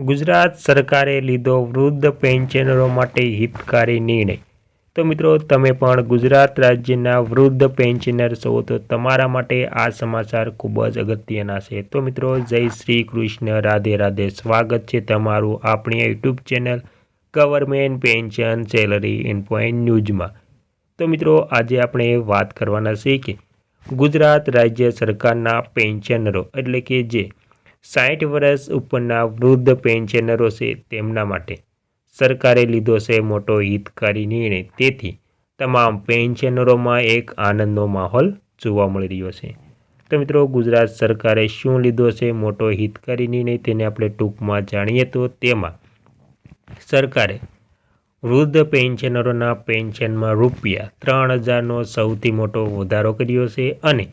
ગુજરાત સરકારે લીધો વૃદ્ધ પેન્શનરો માટે હિતકારી નિર્ણય. તો મિત્રો, તમે પણ ગુજરાત રાજ્યના વૃદ્ધ પેન્શનર છો, તો તમારા માટે આ સમાચાર ખૂબ જ અગત્યના છે. તો મિત્રો, જય શ્રી કૃષ્ણ, રાધે રાધે. સ્વાગત છે તમારું આપણી YouTube channel government pension salary in point ન્યૂઝમાં. તો મિત્રો, આજે આપણે વાત કરવાના છે કે ગુજરાત રાજ્ય સરકારના પેન્શનરો, એટલે કે જે સાઠ વર્ષ ઉપરના વૃદ્ધ પેન્શનરો છે તેમના માટે. સરકારે લીધો છે મોટો હિતકારી નિર્ણય. તેથી, તમામ પેન્શનરોમાં એક આનંદનો માહોલ જોવા મળી રહ્યો છે. તો મિત્રો, ગુજરાત સરકારે શું લીધો છે મોટો હિતકારી નિર્ણય તેને આપણે ટૂંકમાં જાણીએ તો તેમાં સરકારે વૃદ્ધ પેન્શનરોના પેન્શનમાં રૂપિયા ત્રણ હજારનો સૌથી મોટો વધારો કર્યો છે અને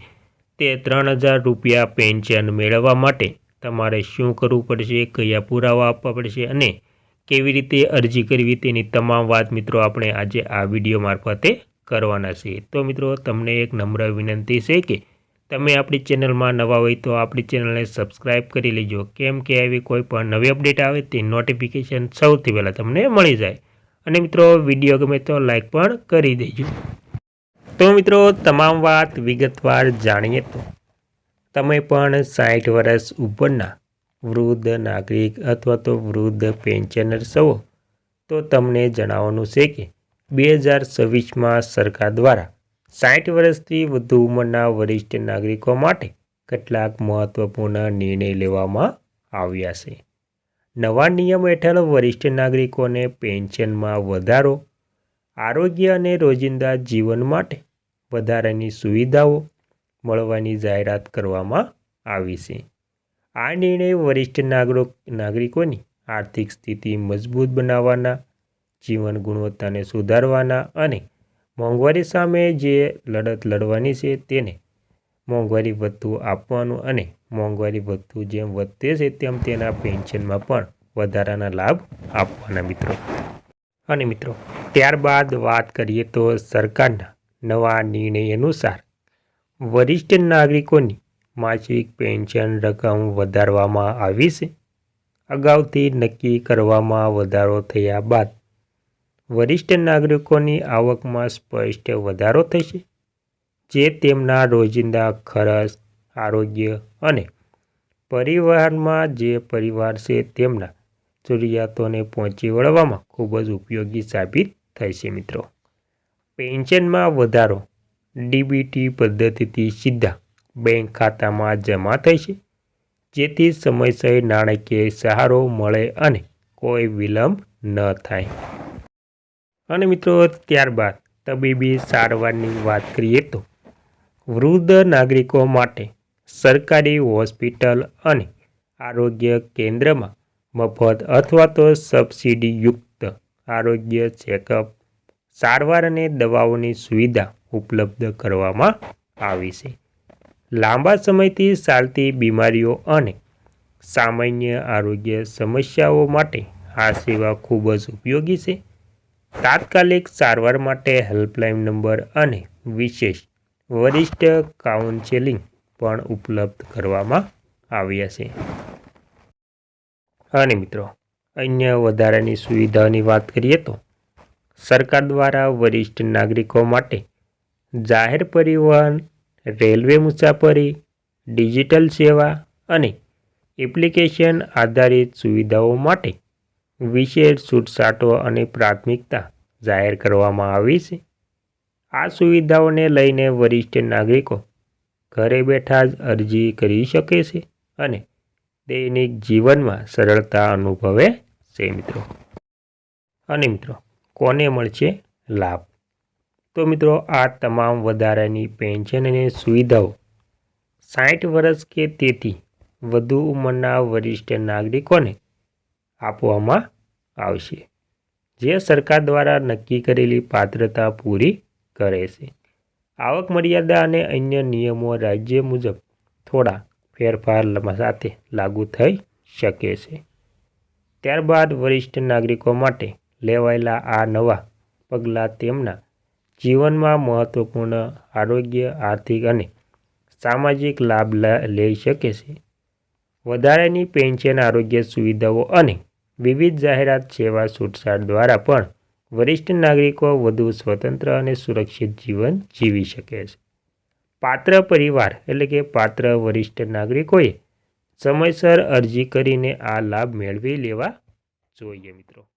તે ત્રણ હજાર રૂપિયા પેન્શન મેળવવા માટે તમારે શું કરવું પડશે, કયા પુરાવા આપવા પડશે અને કેવી રીતે અરજી કરવી તેની તમામ વાત મિત્રો આપણે આજે આ વીડિયો મારફતે કરવાના છે. તો મિત્રો, તમને એક નમ્ર વિનંતી છે કે તમે આપણી ચેનલમાં નવા હોય તો આપણી ચેનલને સબસ્ક્રાઈબ કરી લેજો. કેમ કે આવી કોઈ પણ નવી અપડેટ આવે તે નોટિફિકેશન સૌથી પહેલાં તમને મળી જાય. અને મિત્રો, વીડિયો ગમે તો લાઈક પણ કરી દેજો. તો મિત્રો, તમામ વાત વિગતવાર જાણીએ તો તમે પણ સાઠ વર્ષ ઉપરના વૃદ્ધ નાગરિક અથવા તો વૃદ્ધ પેન્શનર છો, તો તમને જણાવવાનું છે કે બે હજાર છવ્વીસમાં સરકાર દ્વારા સાઠ વર્ષથી વધુ ઉંમરના વરિષ્ઠ નાગરિકો માટે કેટલાક મહત્વપૂર્ણ નિર્ણય લેવામાં આવ્યા છે. નવા નિયમ હેઠળ વરિષ્ઠ નાગરિકોને પેન્શનમાં વધારો, આરોગ્ય અને રોજિંદા જીવન માટે વધારાની સુવિધાઓ મળવાની જાહેરાત કરવામાં આવી છે. આ નિર્ણય વરિષ્ઠ નાગરિક, નાગરિકોની આર્થિક સ્થિતિ મજબૂત બનાવવાના, જીવન ગુણવત્તાને સુધારવાના અને મોંઘવારી સામે જે લડત લડવાની છે તેને મોંઘવારી ભથ્થું આપવાનું અને મોંઘવારી ભથ્થું જેમ વધતે છે તેમ તેના પેન્શનમાં પણ વધારાના લાભ આપવાના મિત્રો. અને મિત્રો, ત્યારબાદ વાત કરીએ તો સરકારના નવા નિર્ણય અનુસાર વરિષ્ઠ નાગરિકોની માસિક પેન્શન રકમ વધારવામાં આવી છે. અગાઉથી નક્કી કરવામાં વધારો થયા બાદ વરિષ્ઠ નાગરિકોની આવકમાં સ્પષ્ટ વધારો થશે, જે તેમના રોજિંદા ખર્ચ, આરોગ્ય અને પરિવારમાં જે પરિવાર છે તેમના જરૂરિયાતોને પહોંચી વળવામાં ખૂબ જ ઉપયોગી સાબિત થશે મિત્રો. પેન્શનમાં વધારો ડીબીટી પદ્ધતિથી સીધા બેંક ખાતામાં જમા થશે જેથી સમયસર નાણાકીય સહારો મળે અને કોઈ વિલંબ ન થાય. અને મિત્રો, ત્યારબાદ તબીબી સારવારની વાત કરીએ તો વૃદ્ધ નાગરિકો માટે સરકારી હોસ્પિટલ અને આરોગ્ય કેન્દ્રમાં મફત અથવા તો સબસિડીયુક્ત આરોગ્ય ચેકઅપ, સારવાર અને દવાઓની સુવિધા ઉપલબ્ધ કરવામાં આવી છે. લાંબા સમયથી ચાલતી બીમારીઓ અને સામાન્ય આરોગ્ય સમસ્યાઓ માટે આ સેવા ખૂબ જ ઉપયોગી છે. તાત્કાલિક સારવાર માટે હેલ્પલાઇન નંબર અને વિશેષ વરિષ્ઠ કાઉન્સેલિંગ પણ ઉપલબ્ધ કરવામાં આવ્યા છે. અને મિત્રો, અન્ય વધારાની સુવિધાઓની વાત કરીએ તો, સરકાર દ્વારા વરિષ્ઠ નાગરિકો માટે જાહેર પરિવહન, રેલવે મુસાફરી, ડિજિટલ સેવા અને એપ્લિકેશન આધારિત સુવિધાઓ માટે વિશેષ છૂટછાટો અને પ્રાથમિકતા જાહેર કરવામાં આવી છે. આ સુવિધાઓને લઈને વરિષ્ઠ નાગરિકો ઘરે બેઠા જ અરજી કરી શકે છે અને દૈનિક જીવનમાં સરળતા અનુભવે છે મિત્રો. અને મિત્રો, કોને મળશે લાભ? તો મિત્રો આ તમામ વધારાની પેન્શન અને સુવિધાઓ સાઠ વર્ષ કે તેથી વધુ ઉંમરના વરિષ્ઠ નાગરિકોને આપવામાં આવશે, જે સરકાર દ્વારા નક્કી કરેલી પાત્રતા પૂરી કરે છે. આવક મર્યાદા અને અન્ય નિયમો રાજ્ય મુજબ થોડા ફેરફાર સાથે લાગુ થઈ શકે છે. ત્યારબાદ વરિષ્ઠ નાગરિકો માટે લેવાયેલા આ નવા પગલાં તેમના જીવનમાં મહત્વપૂર્ણ આરોગ્ય, આર્થિક અને સામાજિક લાભ લઈ શકે છે. વધારાની પેન્શન, આરોગ્ય સુવિધાઓ અને વિવિધ જાહેરાત સેવા છૂટછાટ દ્વારા પણ વરિષ્ઠ નાગરિકો વધુ સ્વતંત્ર અને સુરક્ષિત જીવન જીવી શકે છે. પાત્ર પરિવાર એટલે કે પાત્ર વરિષ્ઠ નાગરિકોએ સમયસર અરજી કરીને આ લાભ મેળવી લેવા જોઈએ મિત્રો.